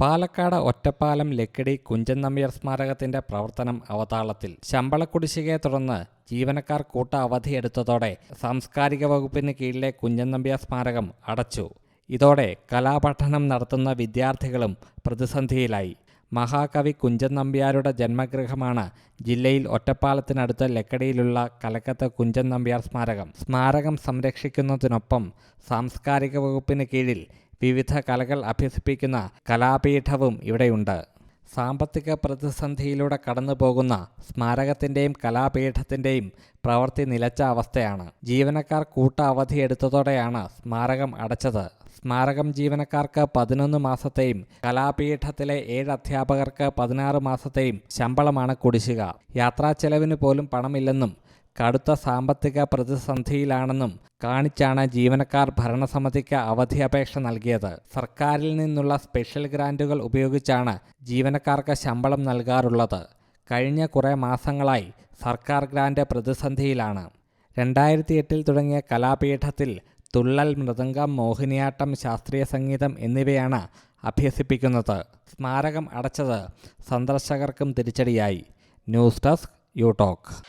പാലക്കാട് ഒറ്റപ്പാലം ലക്കിടി കുഞ്ചൻ നമ്പ്യാർ സ്മാരകത്തിന്റെ പ്രവർത്തനം അവതാളത്തിൽ ശമ്പള കുടിശ്ശികയെ തുടർന്ന് ജീവനക്കാർ കൂട്ട അവധിയെടുത്തതോടെ സാംസ്കാരിക വകുപ്പിന് കീഴിലെ കുഞ്ചൻ നമ്പ്യാർ സ്മാരകം അടച്ചു. ഇതോടെ കലാപഠനം നടത്തുന്ന വിദ്യാർത്ഥികളും പ്രതിസന്ധിയിലായി. മഹാകവി കുഞ്ചൻ നമ്പ്യാരുടെ ജന്മഗൃഹമാണ് ജില്ലയിൽ ഒറ്റപ്പാലത്തിനടുത്ത ലക്കടിയിലുള്ള കലക്കത്ത് കുഞ്ചൻ നമ്പ്യാർ സ്മാരകം. സ്മാരകം സംരക്ഷിക്കുന്നതിനൊപ്പം സാംസ്കാരിക വകുപ്പിന് കീഴിൽ വിവിധ കലകൾ അഭ്യസിപ്പിക്കുന്ന കലാപീഠവും ഇവിടെയുണ്ട്. സാമ്പത്തിക പ്രതിസന്ധിയിലൂടെ കടന്നുപോകുന്ന സ്മാരകത്തിന്റെയും കലാപീഠത്തിന്റെയും പ്രവൃത്തി നിലച്ച അവസ്ഥയാണ്. ജീവനക്കാർ കൂട്ട അവധിയെടുത്തതോടെയാണ് സ്മാരകം അടച്ചത്. സ്മാരകം ജീവനക്കാർക്ക് പതിനൊന്ന് മാസത്തെയും കലാപീഠത്തിലെ ഏഴ് അധ്യാപകർക്ക് പതിനാറ് മാസത്തെയും ശമ്പളമാണ് കുടിശ്ശിക. യാത്രാ ചെലവിന് പോലും പണമില്ലെന്നും കടുത്ത സാമ്പത്തിക പ്രതിസന്ധിയിലാണെന്നും കാണിച്ചാണ് ജീവനക്കാർ ഭരണസമിതിക്ക് അവധി അപേക്ഷ നൽകിയത്. സർക്കാരിൽ നിന്നുള്ള സ്പെഷ്യൽ ഗ്രാന്റുകൾ ഉപയോഗിച്ചാണ് ജീവനക്കാർക്ക് ശമ്പളം നൽകാറുള്ളത്. കഴിഞ്ഞ കുറേ മാസങ്ങളായി സർക്കാർ ഗ്രാന്റ് പ്രതിസന്ധിയിലാണ്. രണ്ടായിരത്തി എട്ടിൽ തുടങ്ങിയ കലാപീഠത്തിൽ തുള്ളൽ മൃദംഗം മോഹിനിയാട്ടം ശാസ്ത്രീയ സംഗീതം എന്നിവയാണ് അഭ്യസിപ്പിക്കുന്നത്. സ്മാരകം അടച്ചത് സന്ദർശകർക്കും തിരിച്ചടിയായി. News desk your talk.